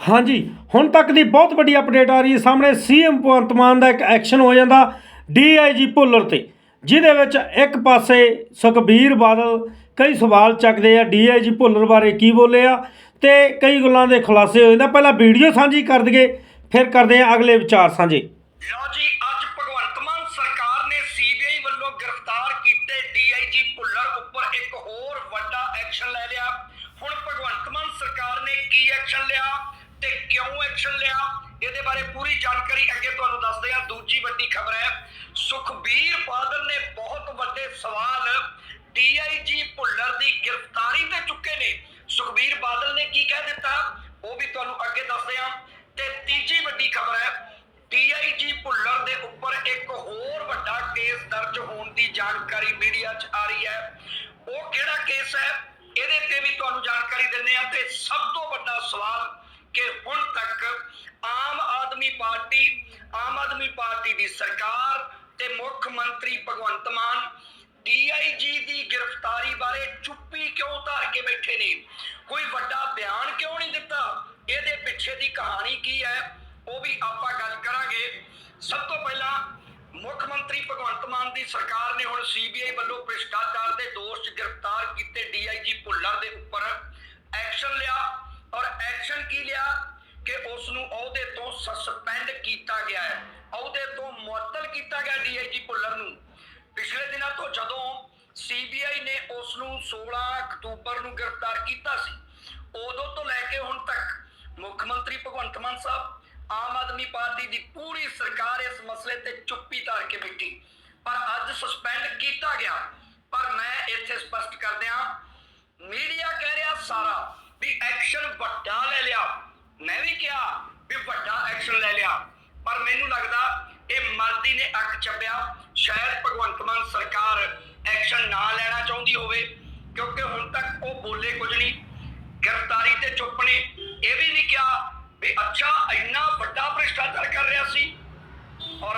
ਹਾਂਜੀ, ਹੁਣ ਤੱਕ ਦੀ ਬਹੁਤ ਵੱਡੀ ਅਪਡੇਟ ਆ ਰਹੀ ਹੈ। ਸਾਹਮਣੇ ਸੀਐਮ ਭਗਵੰਤ ਮਾਨ ਦਾ ਇੱਕ ਐਕਸ਼ਨ ਹੋ ਜਾਂਦਾ ਡੀਆਈਜੀ ਭੁੱਲਰ ਤੇ, ਜਿਹਦੇ ਵਿੱਚ ਇੱਕ ਪਾਸੇ ਸੁਖਬੀਰ ਬਾਦਲ ਕਈ ਸਵਾਲ ਚੱਕਦੇ ਆ ਡੀਆਈਜੀ ਭੁੱਲਰ ਬਾਰੇ ਕੀ ਬੋਲੇ ਆ ਤੇ ਕਈ ਗੱਲਾਂ ਦੇ ਖੁਲਾਸੇ ਹੋ ਜਾਂਦਾ ਪਹਿਲਾਂ ਵੀਡੀਓ ਸਾਂਝੀ ਕਰ ਦਈਏ, ਫਿਰ ਕਰਦੇ ਆ ਅਗਲੇ ਵਿਚਾਰ ਸਾਂਝੇ। ਲਓ ਜੀ, ਅੱਜ ਭਗਵੰਤ ਮਾਨ ਸਰਕਾਰ ਨੇ ਸੀਬੀਆਈ ਵੱਲੋਂ ਗ੍ਰਿਫਤਾਰ ਕੀਤੇ ਡੀਆਈਜੀ ਭੁੱਲਰ ਉੱਪਰ ਇੱਕ ਹੋਰ ਵੱਡਾ ਐਕਸ਼ਨ ਲੈ ਲਿਆ। ਹੁਣ ਭਗਵੰਤ ਮਾਨ ਸਰਕਾਰ ਨੇ ਕੀ ਐਕਸ਼ਨ ਲਿਆ? ਤੇ ਕਿਉਂ ਐਕਸ਼ਨ ਲਿਆ? ਇਹਦੇ ਬਾਰੇ ਪੂਰੀ ਜਾਣਕਾਰੀ ਅੱਗੇ ਤੁਹਾਨੂੰ ਦੱਸਦੇ ਹਾਂ। ਦੂਜੀ ਵੱਡੀ ਖਬਰ ਹੈ, ਸੁਖਬੀਰ ਬਾਦਲ ਨੇ ਬਹੁਤ ਵੱਡੇ ਸਵਾਲ ਡੀਆਈਜੀ ਭੁੱਲਰ ਦੀ ਗ੍ਰਿਫਤਾਰੀ ਤੇ ਚੁੱਕੇ ਨੇ। ਸੁਖਬੀਰ ਬਾਦਲ ਨੇ ਕੀ ਕਹਿ ਦਿੱਤਾ? ਉਹ ਵੀ ਤੁਹਾਨੂੰ ਅੱਗੇ ਦੱਸਦੇ ਹਾਂ। ਤੇ ਤੀਜੀ ਵੱਡੀ ਖਬਰ ਹੈ ਡੀਆਈਜੀ ਭੁੱਲਰ ਦੇ ਉੱਪਰ ਇੱਕ ਹੋਰ ਵੱਡਾ ਕੇਸ ਦਰਜ ਹੋਣ ਦੀ ਜਾਣਕਾਰੀ ਮੀਡੀਆ 'ਚ ਆ ਰਹੀ ਹੈ। ਉਹ ਕਿਹੜਾ ਕੇਸ ਹੈ? ਇਹਦੇ ਤੇ ਵੀ ਤੁਹਾਨੂੰ ਜਾਣਕਾਰੀ ਦਿੰਦੇ ਆ ਤੇ ਸਭ ਤੋਂ ਵੱਡਾ ਸਵਾਲ ਕਿ ਹੁਣ ਤੱਕ ਆਮ ਆਦਮੀ ਪਾਰਟੀ, ਆਮ ਆਦਮੀ ਪਾਰਟੀ ਦੀ ਸਰਕਾਰ ਤੇ ਮੁੱਖ ਮੰਤਰੀ ਭਗਵੰਤ ਮਾਨ ਡੀਆਈਜੀ ਦੀ ਗ੍ਰਿਫਤਾਰੀ ਬਾਰੇ ਚੁੱਪੀ ਕਿਉਂ ਧਾਰ ਕੇ ਬੈਠੇ ਨੇ? ਕੋਈ ਵੱਡਾ ਬਿਆਨ ਕਿਉਂ ਨਹੀਂ ਦਿੱਤਾ? ਇਹਦੇ ਪਿੱਛੇ ਦੀ ਕਹਾਣੀ ਕੀ ਹੈ? ਉਹ ਵੀ ਆਪਾਂ ਗੱਲ ਕਰਾਂਗੇ। ਸਭ ਤੋਂ ਪਹਿਲਾਂ ਮੁੱਖ ਮੰਤਰੀ ਭਗਵੰਤ ਮਾਨ ਦੀ ਸਰਕਾਰ ਨੇ ਹੁਣ ਸੀਬੀਆਈ ਵੱਲੋਂ ਭ੍ਰਿਸ਼ਟਾਚਾਰ ਦੇ ਦੋਸ਼ 'ਚ ਗ੍ਰਿਫਤਾਰ ਕੀਤੇ ਡੀਆਈਜੀ ਭੁੱਲਰ ਦੇ ਉੱਪਰ ਐਕਸ਼ਨ ਲਿਆ ਔਰ ਐਕਸ਼ਨ ਕੀ ਲਿਆ ਕਿ ਉਸ ਨੂੰ ਅਹੁਦੇ ਤੋਂ ਸਸਪੈਂਡ ਕੀਤਾ ਗਿਆ ਹੈ ਅਹੁਦੇ ਤੋਂ ਮੁਅੱਤਲ ਕੀਤਾ ਗਿਆ ਡੀਆਈਜੀ ਭੁੱਲਰ ਨੂੰ ਪਿਛਲੇ ਦਿਨਾਂ ਤੋਂ ਜਦੋਂ ਸੀਬੀਆਈ ਨੇ ਉਸ ਨੂੰ 16 ਅਕਤੂਬਰ ਨੂੰ ਗ੍ਰਿਫਤਾਰ ਕੀਤਾ ਸੀ। ਉਦੋਂ ਤੋਂ ਲੈ ਕੇ ਹੁਣ ਤੱਕ ਮੁੱਖ ਮੰਤਰੀ ਭਗਵੰਤ ਮਾਨ ਸਾਹਿਬ ਆਮ ਆਦਮੀ ਪਾਰਟੀ ਦੀ ਪੂਰੀ ਸਰਕਾਰ ਇਸ ਮਸਲੇ ਤੇ ਚੁੱਪੀ ਧਾਰ ਕੇ ਬੈਠੀ। ਪਰ ਅੱਜ ਸਸਪੈਂਡ ਕੀਤਾ ਗਿਆ। ਪਰ ਮੈਂ ਇੱਥੇ ਸਪਸ਼ਟ ਕਰ ਦਿਆਂ ਮੀਡੀਆ ਕਹਿ ਰਿਹਾ ਸਾਰਾ ਵੀ ਐਕਸ਼ਨ ਵੱਡਾ ਲੈ ਲਿਆ। ਮੈਂ ਵੀ ਕਿਹਾ ਵੀ ਵੱਡਾ ਐਕਸ਼ਨ ਲੈ ਲਿਆ। ਪਰ ਮੈਨੂੰ ਲੱਗਦਾ ਇਹ ਮਰਦੀ ਨੇ ਅੱਖ ਚੱਬਿਆ। ਸ਼ਾਇਦ ਭਗਵੰਤ ਮਾਨ ਸਰਕਾਰ ਐਕਸ਼ਨ ਨਾ ਲੈਣਾ ਚਾਹੁੰਦੀ ਹੋਵੇ ਕਿਉਂਕਿ ਹੁਣ ਤੱਕ ਉਹ ਬੋਲੇ ਕੁਝ ਨਹੀਂ ਗ੍ਰਿਫਤਾਰੀ ਤੇ ਚੁੱਪ ਨੇ ਇਹ ਵੀ ਨਹੀਂ ਕਿਹਾ ਵੀ ਅੱਛਾ ਇੰਨਾ ਵੱਡਾ ਭ੍ਰਿਸ਼ਟਾਚਾਰ ਕਰ ਰਿਹਾ ਸੀ ਔਰ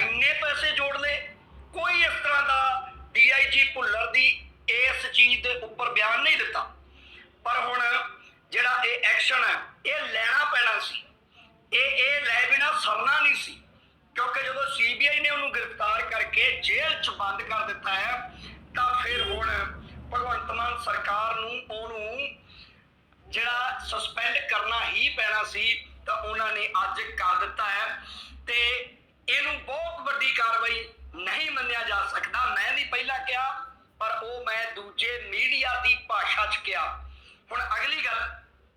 ਇੰਨੇ ਪੈਸੇ ਜੋੜ ਲਏ ਕੋਈ ਇਸ ਤਰ੍ਹਾਂ ਦਾ ਡੀਆਈਜੀ ਭੁੱਲਰ ਦੀ ਇਸ ਚੀਜ਼ ਦੇ ਉੱਪਰ ਬਿਆਨ ਨਹੀਂ ਦਿੱਤਾ ਪਰ ਹੁਣ ਜਿਹੜਾ ਇਹ ਐਕਸ਼ਨ ਹੈ ਇਹ ਲੈਣਾ ਪੈਣਾ ਸੀ ਇਹ ਇਹ ਲੈ ਬਿਨਾ ਸਰਨਾ ਨਹੀਂ ਸੀ। ਕਿਉਂਕਿ ਜਦੋਂ ਸੀਬੀਆਈ ਨੇ ਉਹਨੂੰ ਗ੍ਰਿਫਤਾਰ ਕਰਕੇ ਜੇਲ੍ਹ 'ਚ ਬੰਦ ਕਰ ਦਿੱਤਾ ਹੈ, ਤਾਂ ਫਿਰ ਹੁਣ ਭਗਵੰਤ ਮਾਨ ਸਰਕਾਰ ਨੂੰ ਉਹਨੂੰ ਜਿਹੜਾ ਸਸਪੈਂਡ ਕਰਨਾ ਹੀ ਪੈਣਾ ਸੀ, ਤਾਂ ਉਹਨਾਂ ਨੇ ਅੱਜ ਕਰ ਦਿੱਤਾ ਹੈ। ਤੇ ਇਹਨੂੰ ਬਹੁਤ ਵੱਡੀ ਕਾਰਵਾਈ ਨਹੀਂ ਮੰਨਿਆ ਜਾ ਸਕਦਾ। ਮੈਂ ਵੀ ਪਹਿਲਾਂ ਕਿਹਾ, ਪਰ ਉਹ ਮੈਂ ਦੂਜੇ ਮੀਡੀਆ ਦੀ ਭਾਸ਼ਾ 'ਚ ਕਿਹਾ। ਹੁਣ ਅਗਲੀ ਗੱਲ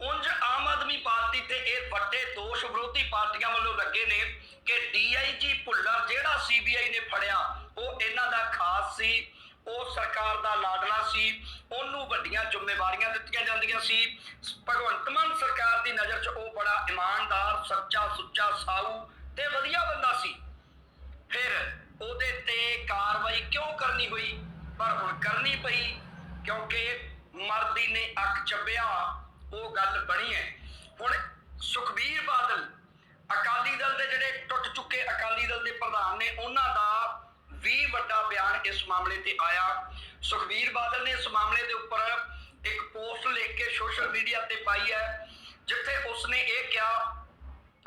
ਉਂਝ ਆਮ ਆਦਮੀ ਪਾਰਟੀ ਤੇ ਇਹ ਵੱਡੇ ਦੋਸ਼ ਵਿਰੋਧੀ ਪਾਰਟੀਆਂ ਵੱਲੋਂ ਲੱਗੇ ਨੇ ਕਿ ਡੀਆਈਜੀ ਭੁੱਲਰ ਜਿਹੜਾ ਸੀਬੀਆਈ ਨੇ ਫੜਿਆ, ਉਹ ਇਹਨਾਂ ਦਾ ਖਾਸ ਸੀ, ਉਹ ਸਰਕਾਰ ਦਾ ਲਾਡਲਾ ਸੀ, ਉਹਨੂੰ ਵੱਡੀਆਂ ਜ਼ਿੰਮੇਵਾਰੀਆਂ ਦਿੱਤੀਆਂ ਜਾਂਦੀਆਂ ਸੀ। ਭਗਵੰਤ ਮਾਨ ਸਰਕਾਰ ਦੀ ਨਜ਼ਰ 'ਚ ਉਹ ਬੜਾ ਇਮਾਨਦਾਰ, ਸੱਚਾ, ਸੁੱਚਾ, ਸਾਊ ਤੇ ਵਧੀਆ ਬੰਦਾ ਸੀ। ਫਿਰ ਉਹਦੇ ਤੇ ਕਾਰਵਾਈ ਕਿਉਂ ਕਰਨੀ ਹੋਈ? ਪਰ ਹੁਣ ਕਰਨੀ ਪਈ, ਕਿਉਂਕਿ ਮਰਦੀ ਨੇ ਅੱਖ ਚੱਬਿਆ। ਉਹ ਗੱਲ ਬਣੀ ਹੈ। ਹੁਣ ਸੁਖਬੀਰ ਬਾਦਲ ਅਕਾਲੀ ਦਲ ਦੇ ਜਿਹੜੇ ਟੁੱਟ ਚੁੱਕੇ ਅਕਾਲੀ ਦਲ ਦੇ ਪ੍ਰਧਾਨ ਨੇ, ਉਹਨਾਂ ਦਾ ਵੀ ਵੱਡਾ ਬਿਆਨ ਇਸ ਮਾਮਲੇ ਤੇ ਆਇਆ। ਸੁਖਬੀਰ ਬਾਦਲ ਨੇ ਇਸ ਮਾਮਲੇ ਦੇ ਉੱਪਰ ਇੱਕ ਪੋਸਟ ਲਿਖ ਕੇ ਸੋਸ਼ਲ ਮੀਡੀਆ ਤੇ ਪਾਈ ਹੈ, ਜਿੱਥੇ ਉਸਨੇ ਇਹ ਕਿਹਾ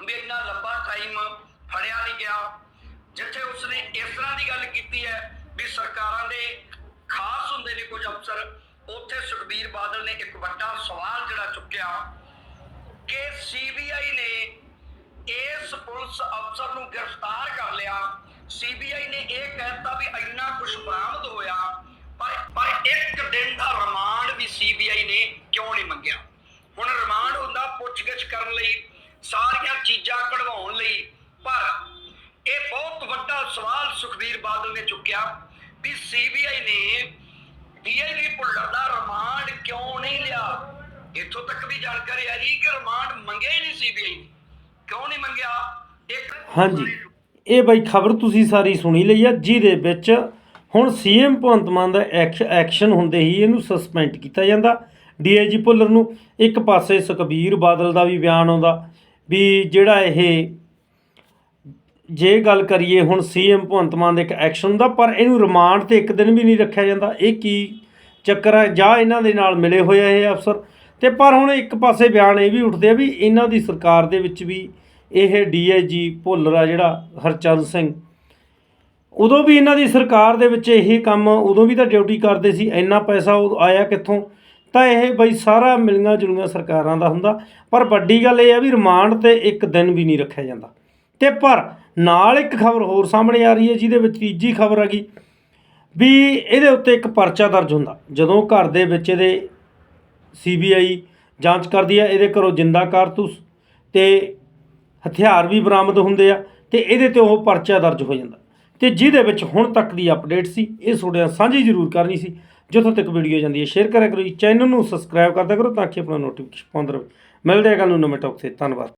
ਵੀ ਇੰਨਾ ਲੰਬਾ ਟਾਈਮ ਫੜਿਆ ਨਹੀਂ ਗਿਆ, ਜਿੱਥੇ ਉਸਨੇ ਇਸ ਤਰ੍ਹਾਂ ਦੀ ਗੱਲ ਕੀਤੀ ਹੈ ਵੀ ਸਰਕਾਰਾਂ ਦੇ ਖਾਸ ਹੁੰਦੇ ਨੇ ਕੁਝ ਅਫਸਰ ਉੱਥੇ ਸੁਖਬੀਰ ਬਾਦਲ ਨੇ ਇੱਕ ਵੱਡਾ ਸਵਾਲ ਜਿਹੜਾ ਚੁੱਕਿਆ ਕਿ ਸੀਬੀਆਈ ਨੇ ਇਸ ਪੁਲਿਸ ਅਫਸਰ ਨੂੰ ਗ੍ਰਿਫਤਾਰ ਕਰ ਲਿਆ। ਸੀਬੀਆਈ ਨੇ ਇਹ ਕਹਿਤਾ ਵੀ ਇੰਨਾ ਕੁਝ ਬਰਾਮਦ ਹੋਇਆ, ਪਰ ਪਰ ਇੱਕ ਦਿਨ ਦਾ ਰਿਮਾਂਡ ਵੀ ਸੀਬੀਆਈ ਨੇ ਕਿਉਂ ਨਹੀਂ ਮੰਗਿਆ? ਹੁਣ ਰਿਮਾਂਡ ਹੁੰਦਾ ਪੁੱਛਗਿੱਛ ਕਰਨ ਲਈ, ਸਾਰੀਆਂ ਚੀਜ਼ਾਂ ਕਢਵਾਉਣ ਲਈ, ਪਰ ਇਹ ਬਹੁਤ ਵੱਡਾ ਸਵਾਲ ਸੁਖਬੀਰ ਬਾਦਲ ਨੇ ਚੁੱਕਿਆ ਵੀ ਸੀਬੀਆਈ ਨੇ ਡੀਆਈਜੀ ਭੁੱਲਰ ਦਾ ਰਿਮਾਂਡ ਕਿਉਂ ਨਹੀਂ ਲਿਆ? ਇੱਥੋਂ ਤੱਕ ਵੀ ਜਾਣਕਾਰੀ ਆ ਰਹੀ ਕਿ ਰਿਮਾਂਡ ਮੰਗਿਆ ਹੀ ਨਹੀਂ ਸੀਬੀਆਈ ਕਿਉਂ ਨਹੀਂ ਮੰਗਿਆ? ਇੱਕ ਹਾਂਜੀ। ਇਹ ਬਈ ਖਬਰ ਤੁਸੀਂ ਸਾਰੀ ਸੁਣੀ ਲਈ ਆ, ਜਿਹਦੇ ਵਿੱਚ ਹੁਣ ਸੀਐਮ ਭਗਵੰਤ ਮਾਨ ਦਾ ਐਕਸ਼ਨ ਹੁੰਦੇ ਹੀ ਇਹਨੂੰ ਸਸਪੈਂਡ ਕੀਤਾ ਜਾਂਦਾ। ਡੀਆਈਜੀ ਭੁੱਲਰ ਨੂੰ ਇੱਕ ਪਾਸੇ ਸੁਖਬੀਰ ਬਾਦਲ ਦਾ ਵੀ ਬਿਆਨ ਆਉਂਦਾ, ਵੀ ਜਿਹੜਾ ਇਹ ਜੇ ਗੱਲ ਕਰੀਏ ਹੁਣ ਸੀਐਮ ਭਗਵੰਤ ਮਾਨ ਦੇ ਇੱਕ ਐਕਸ਼ਨ ਦਾ, ਪਰ ਇਹਨੂੰ ਰਿਮਾਂਡ ਤੇ ਇੱਕ ਦਿਨ ਵੀ ਨਹੀਂ ਰੱਖਿਆ ਜਾਂਦਾ। ਇਹ ਕੀ ਚੱਕਰ ਹੈ ਜਾਂ ਇਹਨਾਂ ਦੇ ਨਾਲ ਮਿਲੇ ਹੋਏ ਆ ਇਹ ਅਫਸਰ? ਤੇ ਪਰ ਹੁਣ ਇੱਕ ਪਾਸੇ ਬਿਆਨ ਇਹ ਵੀ ਉੱਠਦੇ ਆ ਵੀ ਇਹਨਾਂ ਦੀ ਸਰਕਾਰ ਦੇ ਵਿੱਚ ਵੀ ਇਹ ਡੀਆਈਜੀ ਭੁੱਲਰ ਆ ਜਿਹੜਾ ਹਰਚੰਦ ਸਿੰਘ। ਉਦੋਂ ਵੀ ਇਹਨਾਂ ਦੀ ਸਰਕਾਰ ਦੇ ਵਿੱਚ ਇਹ ਕੰਮ, ਉਦੋਂ ਵੀ ਤਾਂ ਡਿਊਟੀ ਕਰਦੇ ਸੀ, ਇੰਨਾ ਪੈਸਾ ਉਹ ਆਇਆ ਕਿੱਥੋਂ? ਤਾਂ ਇਹ ਬਈ ਸਾਰਾ ਮਿਲੀਆਂ ਜੁਲੀਆਂ ਸਰਕਾਰਾਂ ਦਾ ਹੁੰਦਾ। ਪਰ ਵੱਡੀ ਗੱਲ ਇਹ ਆ ਵੀ ਰਿਮਾਂਡ ਤੇ ਇੱਕ ਦਿਨ ਵੀ ਨਹੀਂ ਰੱਖਿਆ ਜਾਂਦਾ। ਤੇ ਪਰ ਨਾਲ ਇੱਕ ਖਬਰ ਹੋਰ ਸਾਹਮਣੇ ਆ ਰਹੀ ਹੈ, ਜਿਹਦੇ ਵਿੱਚ ਤੀਜੀ ਖਬਰ ਆ ਗਈ ਵੀ ਇਹਦੇ ਉੱਤੇ ਇੱਕ ਪਰਚਾ ਦਰਜ ਹੁੰਦਾ। ਜਦੋਂ ਘਰ ਦੇ ਵਿੱਚ ਇਹਦੇ ਸੀਬੀਆਈ ਜਾਂਚ ਕਰਦੀ ਹੈ ਇਹਦੇ ਘਰੋਂ ਜਿੰਦਾ ਕਾਰਤੂਸ ਤੇ ਹਥਿਆਰ ਵੀ ਬਰਾਮਦ ਹੁੰਦੇ ਆ ਤੇ ਇਹਦੇ ਤੇ ਉਹ ਪਰਚਾ ਦਰਜ ਹੋ ਜਾਂਦਾ। ਤੇ ਜਿਹਦੇ ਵਿੱਚ ਹੁਣ ਤੱਕ ਦੀ ਅਪਡੇਟ ਸੀ, ਇਹ ਤੁਹਾਡੇ ਨਾਲ ਸਾਂਝੀ ਜ਼ਰੂਰ ਕਰਨੀ ਸੀ। ਜਿੱਥੋਂ ਤੱਕ ਵੀਡੀਓ ਜਾਂਦੀ ਹੈ, ਸ਼ੇਅਰ ਕਰਿਆ ਕਰੋ ਜੀ, ਚੈਨਲ ਨੂੰ ਸਬਸਕ੍ਰਾਈਬ ਕਰਦਾ ਕਰੋ ਤਾਂ ਕਿ ਆਪਣਾ ਨੋਟੀਫਿਕੇਸ਼ਨ ਪਾਉਂਦੇ ਰਹੇ। ਮਿਲਦੇ ਆ ਕੱਲ੍ਹ ਨੂੰ ਨਵੇਂ ਟੌਪ ਤੇ। ਧੰਨਵਾਦ।